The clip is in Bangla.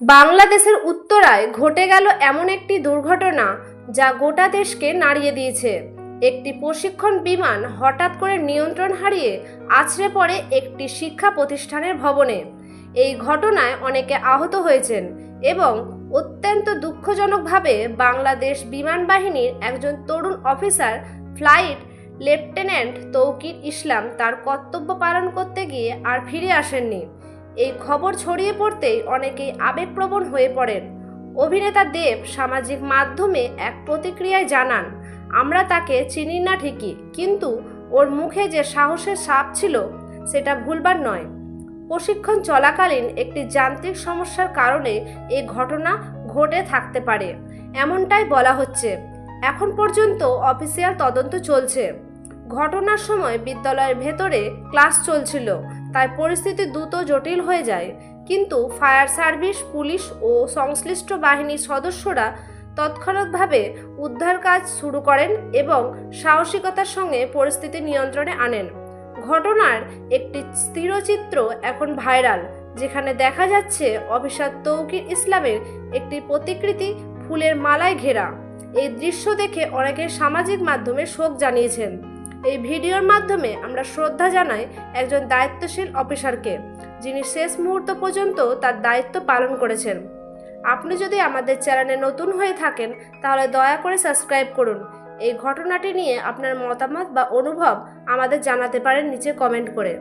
বাংলাদেশের উত্তরায় ঘটে গেল এমন একটি দুর্ঘটনা যা গোটা দেশকে নাড়িয়ে দিয়েছে। একটি প্রশিক্ষণ বিমান হঠাৎ করে নিয়ন্ত্রণ হারিয়ে আছড়ে পড়ে একটি শিক্ষা প্রতিষ্ঠানের ভবনে। এই ঘটনায় অনেকে আহত হয়েছেন এবং অত্যন্ত দুঃখজনকভাবে বাংলাদেশ বিমান বাহিনীর একজন তরুণ officer, flight lieutenant Tauqir Islam তার কর্তব্য পালন করতে গিয়ে আর ফিরে আসেননি। এই খবর ছড়িয়ে পড়তেই অনেকেই আবেগপ্রবণ হয়ে পড়েন। অভিনেতা দেব সামাজিক মাধ্যমে এক প্রতিক্রিয়ায় জানান, আমরা তাকে চিনি না ঠিকই, কিন্তু ওর মুখে যে সাহসের সাপ ছিল, সেটা ভুলবার নয়। প্রশিক্ষণ চলাকালীন একটি যান্ত্রিক সমস্যার কারণে এই ঘটনা ঘটে থাকতে পারে, এমনটাই বলা হচ্ছে। এখন পর্যন্ত অফিসিয়াল তদন্ত চলছে। ঘটনার সময় বিদ্যালয়ের ভেতরে ক্লাস চলছিল তাই পরিস্থিতি দ্রুত জটিল হয়ে যায়। কিন্তু ফায়ার সার্ভিস, পুলিশ ও সংশ্লিষ্ট বাহিনীর সদস্যরা তৎক্ষণাৎভাবে উদ্ধার কাজ শুরু করেন এবং সাহসিকতার সঙ্গে পরিস্থিতি নিয়ন্ত্রণে আনেন। ঘটনার একটি স্থিরচিত্র এখন ভাইরাল, যেখানে দেখা যাচ্ছে অফিসার তৌকির ইসলামের একটি প্রতিকৃতি ফুলের মালায় ঘেরা। এই দৃশ্য দেখে অনেকে সামাজিক মাধ্যমে শোক জানিয়েছেন। এই ভিডিওর মাধ্যমে আমরা শ্রদ্ধা জানাই একজন দায়িত্বশীল অফিসারকে, যিনি শেষ মুহূর্ত পর্যন্ত তার দায়িত্ব পালন করেছেন। আপনি যদি আমাদের চ্যানেলে নতুন হয়ে থাকেন, তাহলে দয়া করে সাবস্ক্রাইব করুন। এই ঘটনাটি নিয়ে আপনার মতামত বা অনুভব আমাদের জানাতে পারেন নিচে কমেন্ট করে।